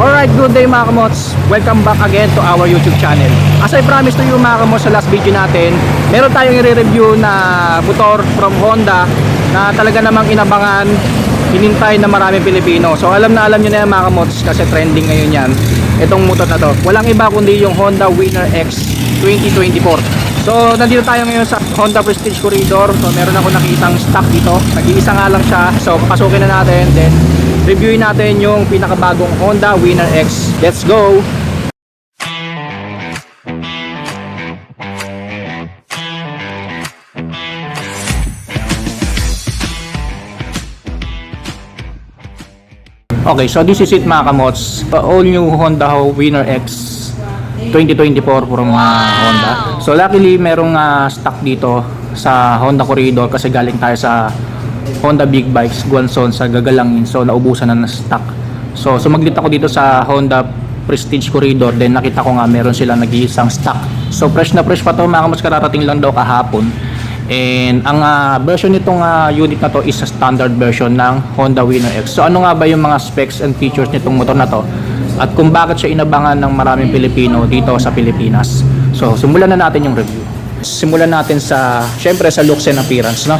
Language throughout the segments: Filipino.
Alright, good day mga kamots. Welcome back again to our YouTube channel. As I promised to you mga kamots sa last video natin, meron tayong i-review na motor from Honda na talaga namang inabangan, hinintay na maraming Pilipino. So alam na alam nyo na yan mga kamots kasi trending ngayon yan. Itong motor na to. Walang iba kundi yung Honda Winner X 2024. So nandito tayo ngayon sa Honda Prestige Corridor. So meron ako nakitang stock dito. Nag-iisa nga lang siya. So pasukin na natin. Then reviewin natin yung pinakabagong Honda Winner X. Let's go! Okay, so this is it mga kamots. All new Honda Winner X 2024 from uh, Honda. So luckily merong uh, stock dito sa Honda Corridor kasi galing tayo sa Honda Big Bikes Guanzon sa Gagalangin. So naubusan na ng stock. So sumaglit ako dito sa Honda Prestige Corridor then nakita ko nga meron sila nag-iisang stock. So fresh na fresh pa to mga kamots kararating lang daw kahapon. And ang ah, version nitong ah, unit na to is a standard version ng Honda Winner X. So ano nga ba yung mga specs and features nitong motor na to? At kung bakit siya inabangan ng maraming Pilipino dito sa Pilipinas. So simulan na natin yung review. Simulan natin sa syempre sa looks and appearance, no?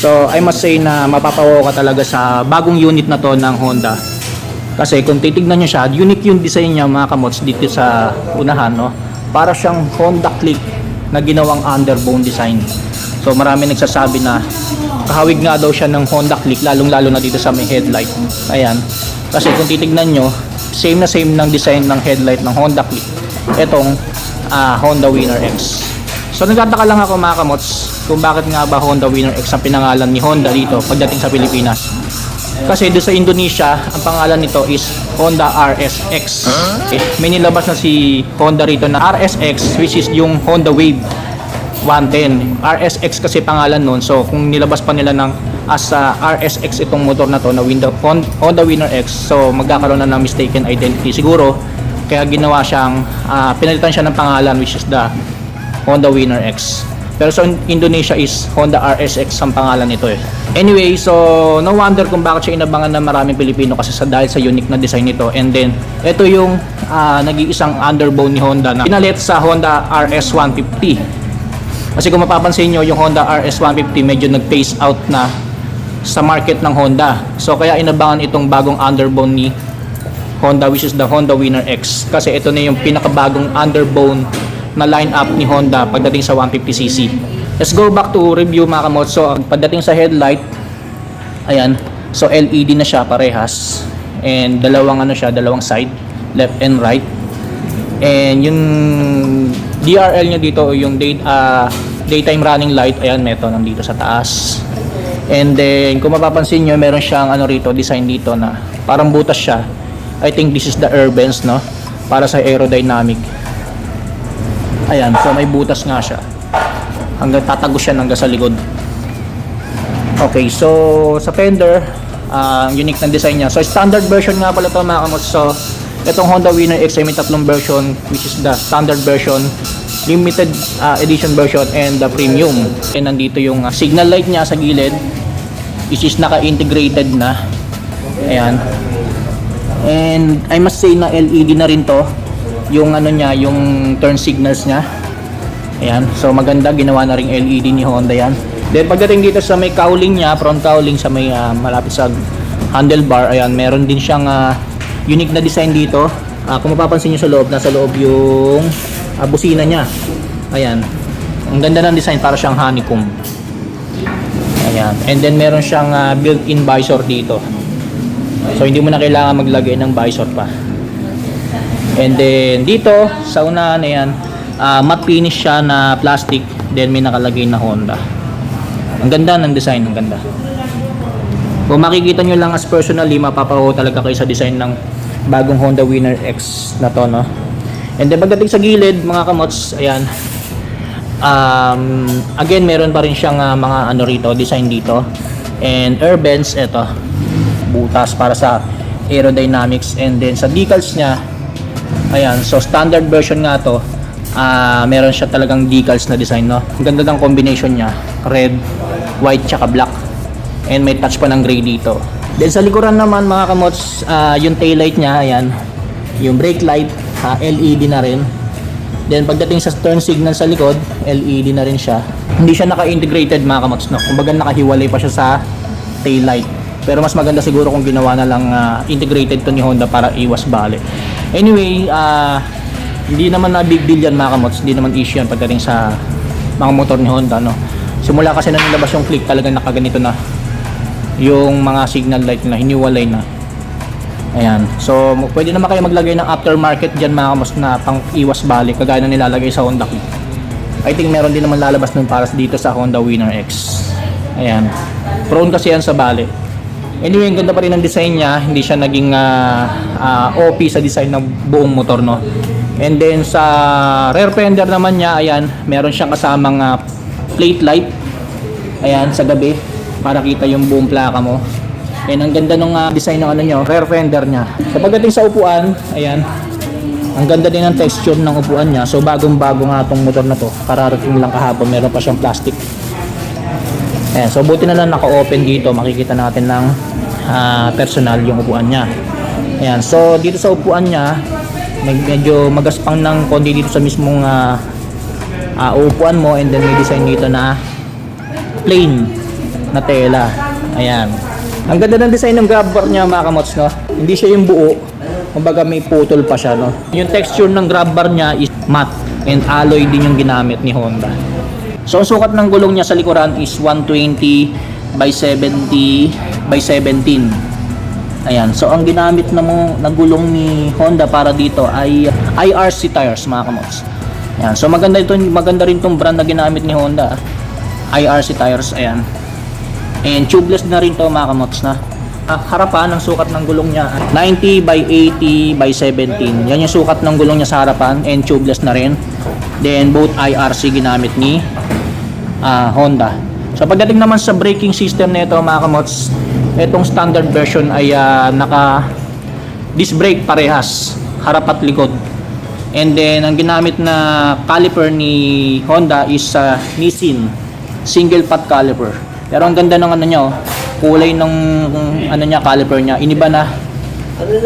So I must say na mapapawaw ka talaga sa bagong unit na to ng Honda. Kasi kung titignan nyo siya, unique yung design niya mga kamots dito sa unahan, no? Para siyang Honda Click na ginawang underbone design. So marami nagsasabi na kahawig nga daw siya ng Honda Click lalong lalo na dito sa may headlight. Ayan. Kasi kung titignan nyo, same na same ng design ng headlight ng Honda Click. Itong ah, Honda Winner X. So nagtataka lang ako mga kamots kung bakit nga ba Honda Winner X ang pinangalan ni Honda dito pagdating sa Pilipinas. Kasi doon sa Indonesia, ang pangalan nito is Honda RSX. Okay. May nilabas na si Honda rito na RSX which is yung Honda Wave 110. RSX kasi pangalan nun. So kung nilabas pa nila ng as a RSX itong motor na to na Window, Honda Winner X, so magkakaroon na ng mistaken identity siguro. Kaya ginawa siyang ah, pinalitan siya ng pangalan which is the Honda Winner X. Pero sa Indonesia is Honda RSX ang pangalan nito eh. Anyway, so no wonder kung bakit siya inabangan ng maraming Pilipino kasi sa dahil sa unique na design nito. And then, ito yung ah, nag-iisang underbone ni Honda na pinalit sa Honda RS 150. Kasi kung mapapansin nyo, yung Honda RS 150 medyo nag-phase out na sa market ng Honda. So kaya inabangan itong bagong underbone ni Honda which is the Honda Winner X kasi ito na yung pinakabagong underbone na lineup ni Honda pagdating sa 150cc. Let's go back to review mga kamot. So pagdating sa headlight, ayan, so LED na siya parehas and dalawang ano siya, dalawang side, left and right. And yung DRL niya dito yung day, ah, daytime running light, ayan, meto nandito sa taas. And then kung mapapansin nyo, meron siyang ano rito, design dito na parang butas siya. I think this is the vents, no? Para sa aerodynamic. Ayan, so may butas nga siya. Hanggang tatagos siya hanggang sa likod. Okay, so sa fender, ah, ang unique ng design niya. So standard version nga pala ito mga kamots. So itong Honda Winner X ay may tatlong version which is the standard version, limited ah, edition version, and the premium. And nandito yung ah, signal light niya sa gilid which is naka-integrated na. Ayan. And I must say na LED na rin to. Yung ano niya, yung turn signals niya. Ayan. So maganda ginawa na ring LED ni Honda yan. Then pagdating dito sa may cowling niya, front cowling sa may ah, malapit sa handlebar, ayan, meron din siyang ah, unique na design dito. Ah, kung mapapansin niyo sa loob, nasa loob yung ah, busina niya. Ayan. Ang ganda ng design para siyang honeycomb. Ayan. And then meron siyang ah, built-in visor dito. So hindi mo na kailangan maglagay ng visor pa. And then dito sa unahan na yan, ah, matte finish siya na plastic, then may nakalagay na Honda. Ang ganda ng design, ang ganda. Kung makikita nyo lang as personally, mapapaho talaga kayo sa design ng bagong Honda Winner X na to, no? And then pagdating sa gilid, mga kamots, ayan, um, again, meron pa rin siyang ah, mga ano rito, design dito. And air vents, eto, butas para sa aerodynamics. And then sa decals niya, ayan, so standard version nga to, ah meron siya talagang decals na design, no? Ang ganda ng combination niya, red, white, tsaka black. And may touch pa ng gray dito. Then sa likuran naman mga kamots, ah, yung taillight niya, ayan, Yung brake light, ah, LED na rin. Then pagdating sa turn signal sa likod, LED na rin siya. Hindi siya naka-integrated mga kamots, no? Kumbaga nakahiwalay pa siya sa tail light. Pero mas maganda siguro kung ginawa na lang ah, integrated to ni Honda para iwas bali. Anyway, ah, hindi naman na big deal yan mga kamots. Hindi naman issue yan pagdating sa mga motor ni Honda, no? Simula kasi na nilabas yung click, talagang nakaganito na yung mga signal light na hiniwalay na. Ayan. So, pwede naman kayo maglagay ng aftermarket dyan mga kamos na pang iwas balik kagaya na nilalagay sa Honda Click. I think meron din naman lalabas nun para dito sa Honda Winner X. Ayan. Prone kasi yan sa bali. Anyway, ang ganda pa rin ng design niya. Hindi siya naging ah, ah, OP sa design ng buong motor, no? And then sa rear fender naman niya, ayan, meron siyang kasamang ah, plate light. Ayan, sa gabi para kita yung buong plaka mo. And ang ganda ng ah, design ng ano niya, rear fender niya. So pagdating sa upuan, ayan, ang ganda din ng texture ng upuan niya. So bagong-bago nga tong motor na to. Kararating lang kahapon, meron pa siyang plastic. Ayan, so buti na lang naka-open dito, makikita natin ng ah, personal yung upuan niya. Ayan, so dito sa upuan niya, med- medyo magaspang ng konti dito sa mismong ah, ah, upuan mo and then may design dito na plain na tela. Ayan. Ang ganda ng design ng grab bar niya mga kamots, no? Hindi siya yung buo. Kumbaga may putol pa siya, no? Yung texture ng grab bar niya is matte and alloy din yung ginamit ni Honda. So, ang sukat ng gulong niya sa likuran is 120 by 70 by 17. Ayan. So, ang ginamit na mo na gulong ni Honda para dito ay IRC tires, mga kamots. Ayan. So, maganda ito, maganda rin tong brand na ginamit ni Honda. IRC tires, ayan. And tubeless na rin to mga kamots na. Ah, harapan ng sukat ng gulong niya 90 by 80 by 17. Yan yung sukat ng gulong niya sa harapan and tubeless na rin. Then both IRC ginamit ni ah, Honda. So pagdating naman sa braking system nito mga kamots, itong standard version ay ah, naka disc brake parehas, harap at likod. And then ang ginamit na caliper ni Honda is sa Nissin single pot caliper. Pero ang ganda ng ano niya, oh, kulay ng ano niya caliper niya, iniba na.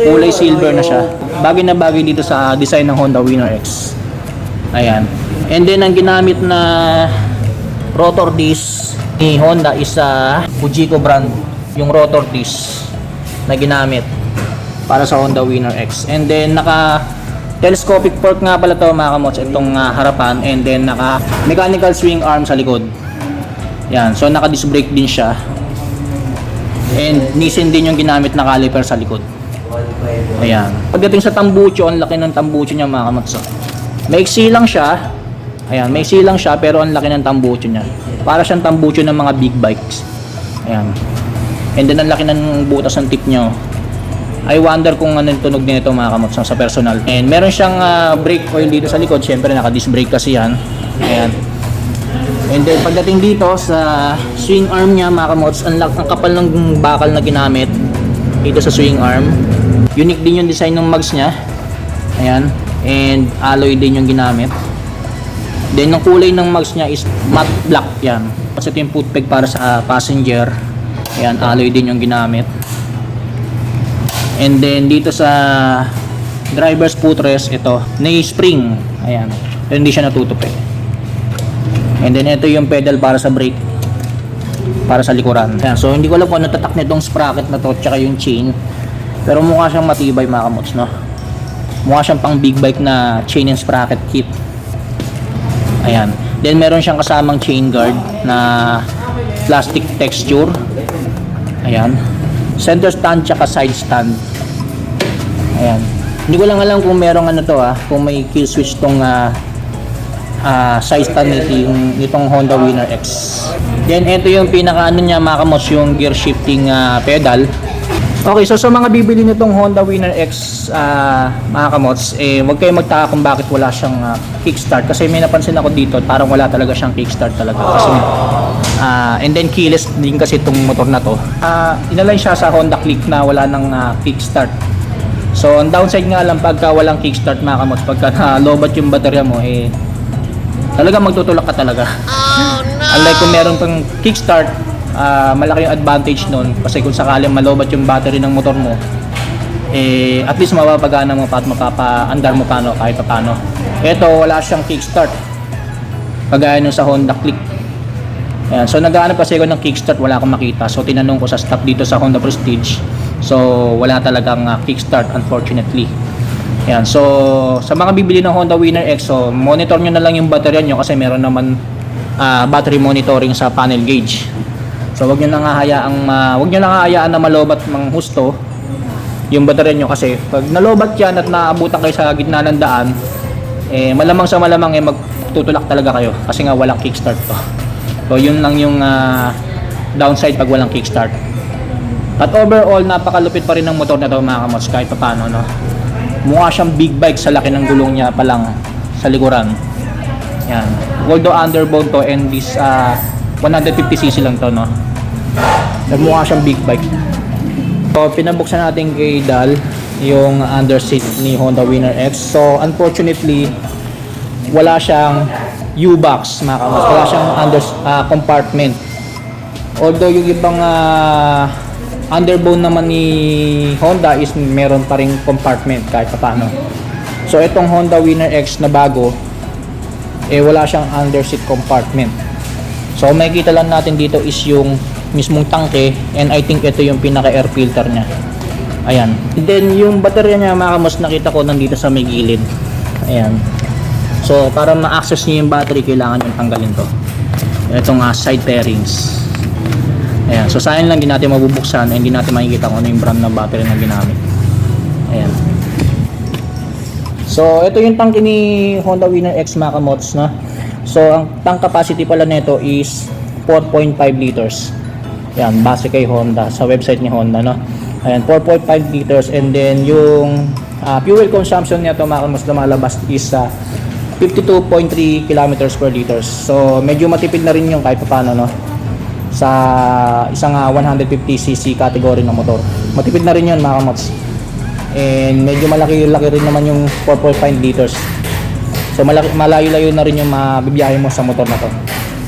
Kulay silver na siya. Bagay na bagay dito sa design ng Honda Winner X. Ayan. And then ang ginamit na rotor disc ni Honda is sa Fujiko brand, yung rotor disc na ginamit para sa Honda Winner X. And then naka telescopic fork nga pala to mga kamots itong ah, harapan and then naka mechanical swing arm sa likod. Yan, so naka disc brake din siya. And Nissin din yung ginamit na caliper sa likod. Ayan. Pagdating sa tambucho, ang laki ng tambucho niya mga kamots. oh. Maiksi lang siya. Ayan, maiksi lang siya pero ang laki ng tambucho niya. Para siyang tambucho ng mga big bikes. Ayan. And then ang laki ng butas ng tip niya. oh. I wonder kung ano yung tunog nito mga kamots sa personal. And meron siyang ah, brake oil dito sa likod. Siyempre naka-disc brake kasi yan. Ayan. And then pagdating dito sa swing arm niya mga kamots, ang, ang kapal ng bakal na ginamit dito sa swing arm. Unique din yung design ng mags niya. Ayan. And alloy din yung ginamit. Then ang kulay ng mags niya is matte black yan. Kasi ito yung foot peg para sa passenger. Ayan, alloy din yung ginamit. And then dito sa driver's footrest, ito, may spring. Ayan. Pero hindi siya natutupi. And then ito yung pedal para sa brake. Para sa likuran. Ayan. So hindi ko alam kung ano tatak nitong sprocket na to tsaka yung chain. Pero mukha siyang matibay mga kamots, no? Mukha siyang pang big bike na chain and sprocket kit. Ayan. Then meron siyang kasamang chain guard na plastic texture. Ayan. Center stand tsaka side stand. Ayan. Hindi ko lang alam kung merong ano to ah, kung may kill switch tong ah, ah, side stand nito yung nitong Honda Winner X. Then ito yung pinaka ano niya mga yung gear shifting ah, pedal. Okay, so sa mga bibili nitong Honda Winner X ah, mga kamots, eh wag kayong magtaka kung bakit wala siyang ah, kickstart kasi may napansin ako dito, parang wala talaga siyang kickstart talaga kasi ah, and then keyless din kasi itong motor na to. Ah, inalign siya sa Honda Click na wala nang ah, kickstart. So, ang downside nga lang pagka walang kickstart mga kamots, pagka na-lobat yung baterya mo, eh, talaga magtutulak ka talaga. Unlike kung meron pang kickstart, ah, malaki yung advantage nun. Kasi kung sakaling malobat yung battery ng motor mo, eh, at least mapapagana mo pa at mapapaandar mo pa no, kahit pa paano. Ito, wala siyang kickstart. Kagaya nung sa Honda Click. Ayan, so naghahanap kasi ako ng kickstart, wala akong makita. So tinanong ko sa staff dito sa Honda Prestige. So wala talagang uh, kickstart unfortunately. Ayan, so sa mga bibili ng Honda Winner so monitor nyo na lang yung baterya nyo kasi meron naman ah, battery monitoring sa panel gauge. So wag nyo lang hahayaang ma, wag nyo lang hahayaan na malobat ng husto yung baterya nyo kasi pag nalobat yan at naabutan kayo sa gitna ng daan, eh malamang sa malamang eh magtutulak talaga kayo kasi nga walang kickstart to. So yun lang yung ah, downside pag walang kickstart. At overall, napakalupit pa rin ng motor na to mga kamots kahit paano no. Mukha siyang big bike sa laki ng gulong niya pa lang sa likuran. Yan. Although underbone to and this ah, 150cc lang to no. Nagmukha siyang big bike. So, pinabuksan natin kay Dal yung underseat ni Honda Winner X. So, unfortunately, wala siyang U-box, mga kamas. Wala siyang under, ah, compartment. Although yung ibang ah, underbone naman ni Honda is meron pa ring compartment kahit paano. So, itong Honda Winner X na bago, eh wala siyang underseat compartment. So, makikita lang natin dito is yung mismong tangke and I think ito yung pinaka air filter niya. Ayan. And then yung baterya niya mga kamos nakita ko nandito sa may gilid. Ayan. So para ma-access niyo yung battery kailangan yung tanggalin to. Ito nga side pairings. Ayan. So sayang lang hindi natin mabubuksan hindi natin makikita kung ano yung brand ng battery na ginamit. Ayan. So ito yung tangke ni Honda Winner X mga kamots no. So ang tank capacity pala nito is 4.5 liters. Yan, base kay Honda sa website ni Honda no. Ayan, 4.5 liters and then yung ah, fuel consumption nito mga mas lumalabas is sa 52.3 kilometers per liters. So medyo matipid na rin yung kahit paano no sa isang ah, 150cc category ng motor. Matipid na rin yun mga kamots. And medyo malaki-laki rin naman yung 4.5 liters. So malaki, malayo-layo na rin yung mabibiyahe mo sa motor na to.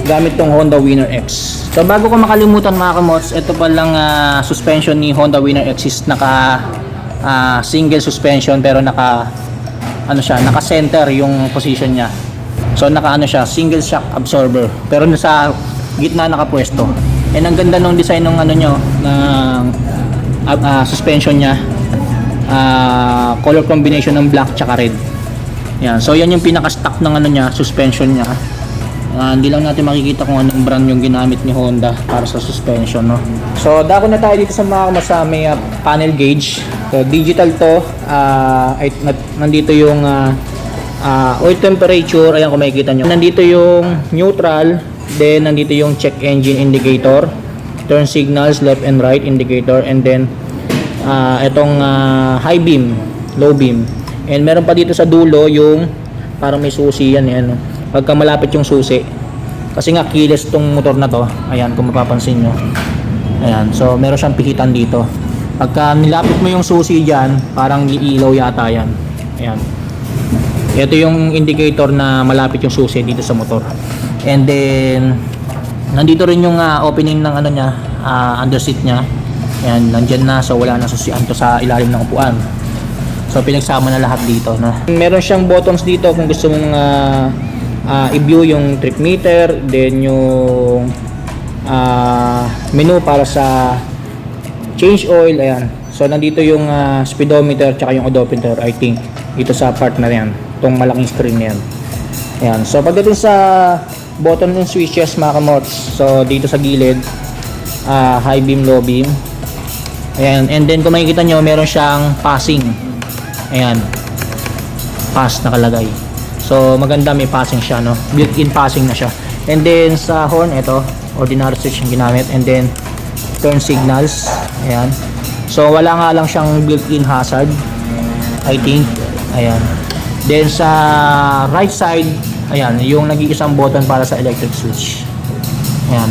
Gamit tong Honda Winner X. So bago ko makalimutan mga kamots, ito palang ah, suspension ni Honda Winner X is naka ah, single suspension pero naka ano siya, naka center yung position niya. So naka ano siya, single shock absorber. Pero nasa gitna nakapwesto. And ang ganda ng design ng ano nyo, ng ah, ah, suspension niya. Ah, color combination ng black tsaka red. Yan. So yan yung pinaka-stock ng ano niya, suspension niya. Ah, hindi lang natin makikita kung anong brand yung ginamit ni Honda para sa suspension, no. So dako na tayo dito sa mga kasama uh, panel gauge. So digital to. Ah, ay, na- nandito yung ah, ah, oil temperature, ayan kung makikita nyo. Nandito yung neutral, then nandito yung check engine indicator, turn signals left and right indicator, and then ah itong ah, high beam, low beam. And meron pa dito sa dulo yung parang may susi yan yan. Pagka malapit yung susi. Kasi nga keyless tong motor na to. Ayan kung mapapansin nyo. Ayan. So meron siyang pihitan dito. Pagka nilapit mo yung susi diyan, parang iilaw yata yan. Ayan. Ito yung indicator na malapit yung susi dito sa motor. And then nandito rin yung ah, opening ng ano niya, ah, under seat niya. Ayan, nandyan na so wala na susian to sa ilalim ng upuan. So pinagsama na lahat dito, no. Meron siyang buttons dito kung gusto mong ah, ah, i-view yung trip meter, then yung ah, menu para sa change oil, ayan. So nandito yung ah, speedometer tsaka yung odometer, I think, dito sa part na yan, tong malaking screen na yan. Ayan. So pagdating sa button and switches mga kamots, so dito sa gilid, ah, high beam, low beam. Ayan. And then kung makikita nyo, meron siyang passing. Ayan. Pass nakalagay. So maganda may passing siya no. Built-in passing na siya. And then sa horn ito, ordinary switch yung ginamit and then turn signals. Ayan. So wala nga lang siyang built-in hazard. I think. Ayan. Then sa right side, ayan, yung nag-iisang button para sa electric switch. Ayan.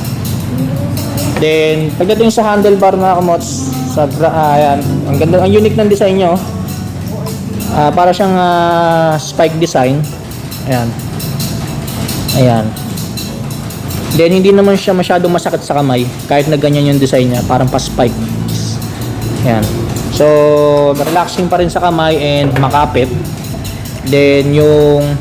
Then pagdating sa handlebar mga kamots, sa ah, ayan, ang ganda, ang unique ng design niya oh. Ah, para siyang ah, spike design. Ayan. Ayan. Then hindi naman siya masyadong masakit sa kamay kahit na ganyan yung design niya, parang pa-spike. Ayan. So, relaxing pa rin sa kamay and makapit. Then, yung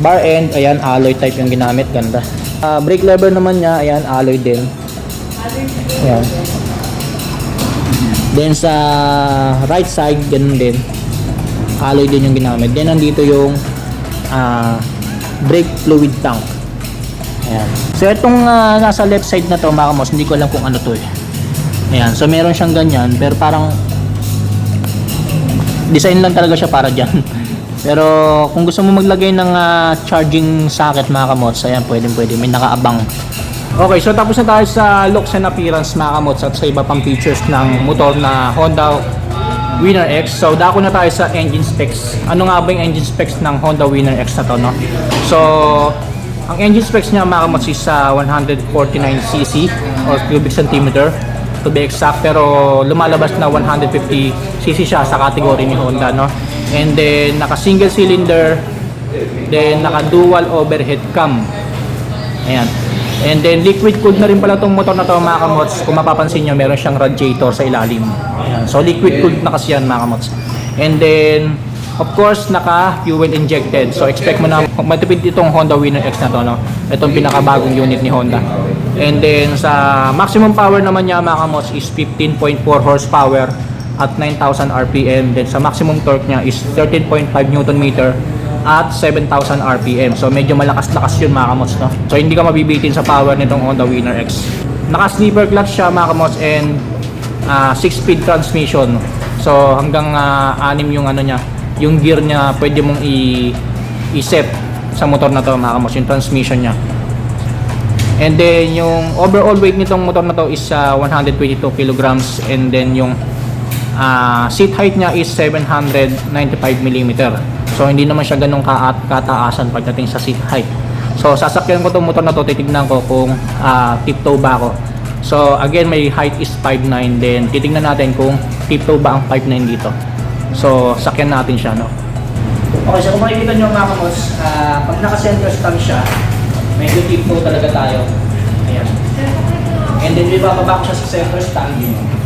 bar end, ayan, alloy type yung ginamit. Ganda. Ah, brake lever naman niya, ayan, alloy din. Ayan. Then, sa right side, ganun din. Alloy din yung ginamit. Then, nandito yung ah, brake fluid tank. Ayan. So, itong ah, nasa left side na to, mga kamos, hindi ko alam kung ano to eh. Ayan. So, meron siyang ganyan, pero parang design lang talaga siya para dyan. Pero kung gusto mo maglagay ng ah, charging socket mga kamots, ayan, pwede pwede. May nakaabang. Okay, so tapos na tayo sa looks and appearance mga kamots at sa iba pang features ng motor na Honda Winner X. So dako na tayo sa engine specs. Ano nga ba yung engine specs ng Honda Winner X na to, no? So, ang engine specs niya mga kamots is sa 149cc or cubic centimeter to be exact pero lumalabas na 150cc siya sa category ni Honda no and then naka single cylinder then naka dual overhead cam. Ayan. And then liquid cooled na rin pala tong motor na to mga kamots. Kung mapapansin nyo meron siyang radiator sa ilalim. Ayan. so liquid cooled na kasi yan mga kamots. And then of course naka fuel injected. So expect mo na matipid itong Honda Winner X na to no? Itong pinakabagong unit ni Honda. And then sa maximum power naman niya mga kamos is 15.4 horsepower at 9,000 RPM. Then sa maximum torque niya is 13.5 Newton meter at 7,000 RPM. So medyo malakas-lakas yun mga kamos no. So hindi ka mabibitin sa power nitong Honda Winner X. Naka-sleeper clutch siya mga kamos and 6-speed transmission. So hanggang 6 yung ano niya, yung gear niya pwede mong i i-set sa motor na to mga kamos, yung transmission niya. And then yung overall weight nitong motor na to is uh, 122 kilograms and then yung uh, seat height niya is 795 mm. So hindi naman siya ganun ka kataasan pagdating sa seat height. So sasakyan ko tong motor na to, titignan ko kung uh, tiptoe ba ako. So again, my height is 5'9 then titignan natin kung tiptoe ba ang 5'9 dito. So sakyan natin siya no. Okay, so kung makikita nyo mga kamos, uh, pag naka-center stand siya, medyo tiptoe talaga tayo. Ayan. And then, ibababa ko siya sa center stand. So,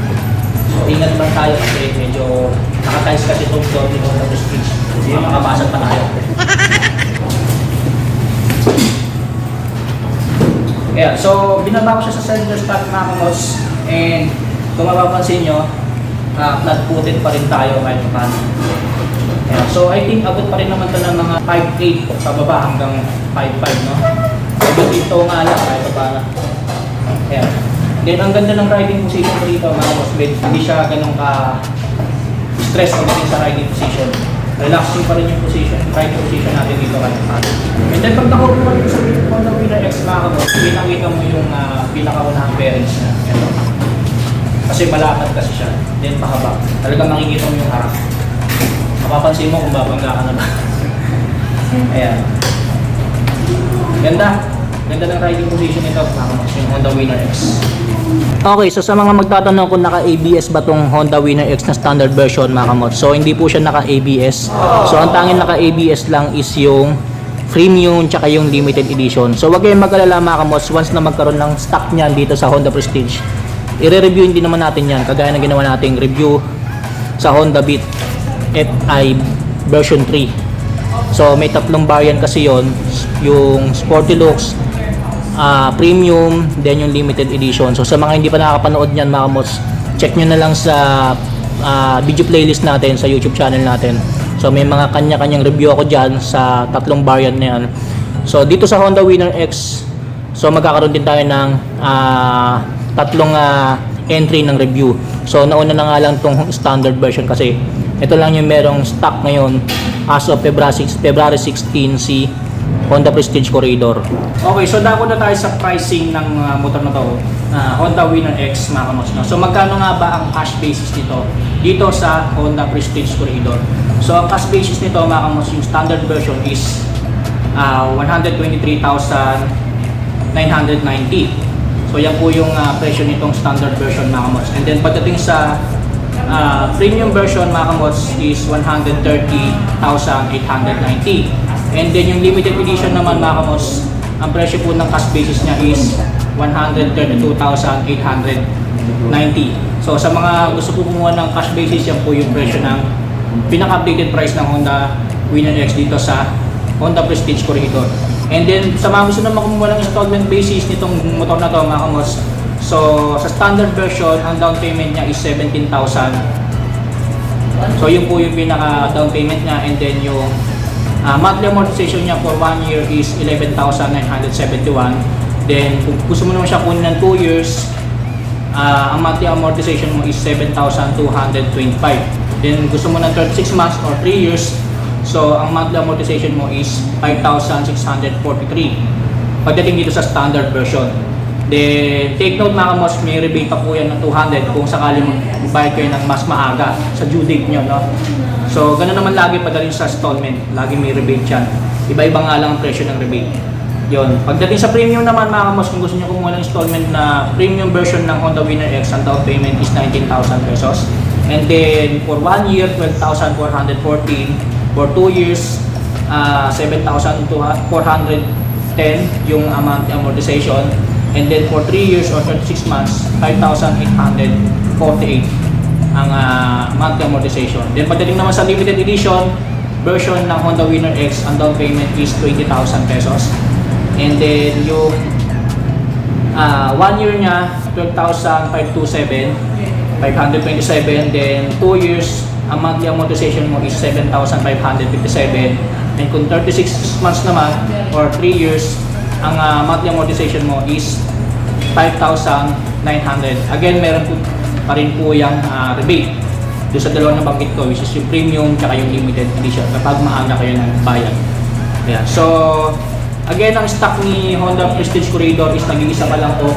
ingat lang tayo kasi medyo nakatiles kasi itong door ni Honda Prestige. Kasi makabasag pa tayo. Ayan, so binaba ko siya sa center stand mga kamos. And kung mapapansin nyo, uh, flat footed pa rin tayo kahit paano. Ayan, so I think abot pa rin naman ito ng mga 5'8 sa baba hanggang 5'5 no? Medyo dito nga lang kahit pa paano. Ayan. Then ang ganda ng riding position dito mga boss bed, hindi siya ganun ka stress pagdating sa riding position. Relaxing pa rin yung position, riding position natin dito paano. And then pag nakuha mo rin sa Honda Winner X mga boss, pinakita mo yung uh, pinakaunahang bearings niya. Ito. Kasi malapad kasi siya, then pahaba. Talagang makikita mo yung harap. Mapapansin mo kung babangga ka na ba. Ayan. Ganda. Ganda ng riding position nito. Nakamax yung Honda Winner X. Okay, so sa mga magtatanong kung naka-ABS ba tong Honda Winner X na standard version mga kamot. So hindi po siya naka-ABS. So ang tanging naka-ABS lang is yung premium tsaka yung limited edition. So wag kayong mag-alala mga kamots once na magkaroon ng stock niyan dito sa Honda Prestige. I-review din naman natin yan kagaya ng ginawa nating review sa Honda Beat FI version 3. So may tatlong variant kasi yon, yung Sporty Looks, ah, Premium, then yung Limited Edition. So sa mga hindi pa nakakapanood niyan mga mods, check nyo na lang sa ah, video playlist natin sa YouTube channel natin. So may mga kanya-kanyang review ako dyan sa tatlong variant na yan. So dito sa Honda Winner X, so magkakaroon din tayo ng ah, tatlong ah, entry ng review. So nauna na nga lang tong standard version kasi ito lang yung merong stock ngayon as of February 6, February 16 si Honda Prestige Corridor. Okay, so dako na tayo sa pricing ng uh, motor na to, uh, Honda Winner X mga kamos. No? So magkano nga ba ang cash basis nito dito sa Honda Prestige Corridor? So ang cash basis nito mga kamos, yung standard version is uh, 123,990. So yan po yung uh, presyo nitong standard version mga kamos. And then pagdating sa uh, premium version mga kamos is 130,890. And then yung limited edition naman mga kamos, ang presyo po ng cash basis niya is 132,890. So sa mga gusto po kumuha ng cash basis, yan po yung presyo ng pinaka-updated price ng Honda Winner X dito sa Honda Prestige Corridor. And then sa mga gusto naman kumuha ng installment basis nitong motor na to mga kamos, so sa standard version, ang down payment niya is 17,000 So yun po yung pinaka down payment niya and then yung ah, monthly amortization niya for 1 year is 11,971. Then kung gusto mo naman siya kunin ng 2 years, ah, ang monthly amortization mo is 7,225. Then gusto mo ng 36 months or 3 years, so ang monthly amortization mo is 5,643. Pagdating dito sa standard version. Then, take note mga kamos, may rebate pa po yan ng 200 kung sakali magbayad kayo ng mas maaga sa due date nyo, no? So, ganun naman lagi pagdating sa installment. Lagi may rebate yan. Iba-iba nga lang ang presyo ng rebate. Yon. Pagdating sa premium naman mga kamos, kung gusto nyo kumuha ng installment na premium version ng Honda Winner X, ang down payment is 19,000 pesos. And then, for 1 year, 12,414. For 2 years, uh, 7,410 yung amount amortization. And then for 3 years or 36 months, 5,848 ang uh, monthly amortization. Then pagdating naman sa limited edition version ng Honda Winner X, ang down payment is 20,000 pesos. And then yung uh, 1 year niya, 12,527, 527. Then 2 years, ang monthly amortization mo is 7,557. And kung 36 months naman or 3 years, ang uh, monthly amortization mo is 5,900. Again, meron po pa rin po yung uh, rebate doon sa dalawa na banggit ko, which is yung premium tsaka yung limited edition kapag maaga kayo ng bayad. Ayan. So, again, ang stock ni Honda Prestige Corridor is nag-iisa pa lang po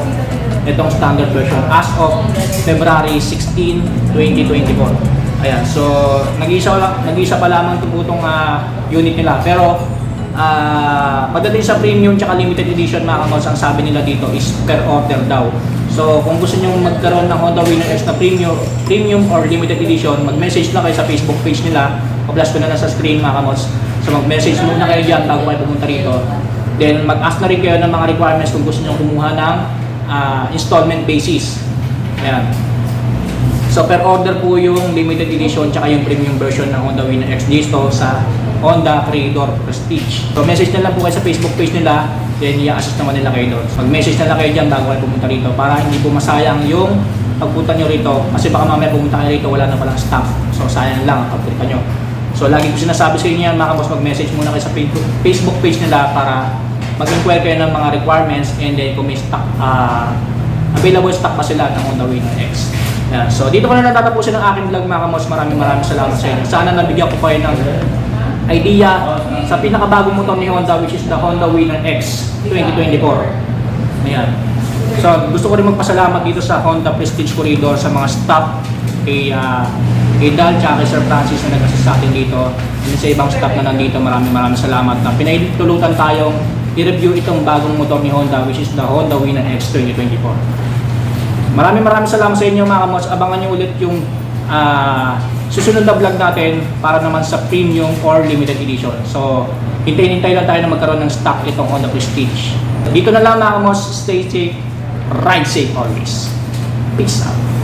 itong standard version as of February 16, 2024. Ayan, so nag-iisa, lang, nag-iisa pa lamang itong uh, unit nila. Pero Ah, pagdating sa premium tsaka limited edition mga kamos, ang sabi nila dito is per order daw. So kung gusto niyo magkaroon ng Honda Winner X na premium, premium or limited edition, mag-message na kayo sa Facebook page nila. Pa-flash ko na lang sa screen mga kamos. So mag-message muna kayo dyan bago kayo pumunta rito. Then mag-ask na rin kayo ng mga requirements kung gusto niyo kumuha ng ah, installment basis. Ayan. So per order po yung limited edition tsaka yung premium version ng Honda Winner X dito sa Honda Creator Prestige. So message na lang po kayo sa Facebook page nila, then i-assist naman nila kayo doon. Mag-message na lang kayo dyan bago kayo pumunta rito para hindi po masayang yung pagpunta nyo rito. Kasi baka mamaya pumunta kayo rito, wala na palang staff. So sayang lang ang pagpunta nyo. So lagi ko sinasabi sa inyo yan mga kabos, mag-message muna kayo sa Facebook, page nila para mag-inquire kayo ng mga requirements and then kung may stock, ah, available stock pa sila ng Honda Winner X. Yan. So dito ko na natatapusin ang aking vlog mga kamos. Maraming maraming salamat sa inyo. Sana nabigyan ko kayo ng idea sa pinakabagong motor ni Honda which is the Honda Winner X 2024. Ayan. So gusto ko rin magpasalamat dito sa Honda Prestige Corridor sa mga staff kay uh, kay Dal tsaka Sir Francis na nag-assist sa atin dito and sa ibang staff na nandito maraming maraming salamat na pinaitulutan tayong i-review itong bagong motor ni Honda which is the Honda Winner X 2024. Maraming maraming salamat sa inyo mga kamos. Abangan nyo ulit yung ah, susunod na vlog natin para naman sa premium or limited edition. So, hintayin-hintay lang tayo na magkaroon ng stock itong Honda Prestige. Dito na lang mga kamos. Stay safe. Ride safe always. Peace out.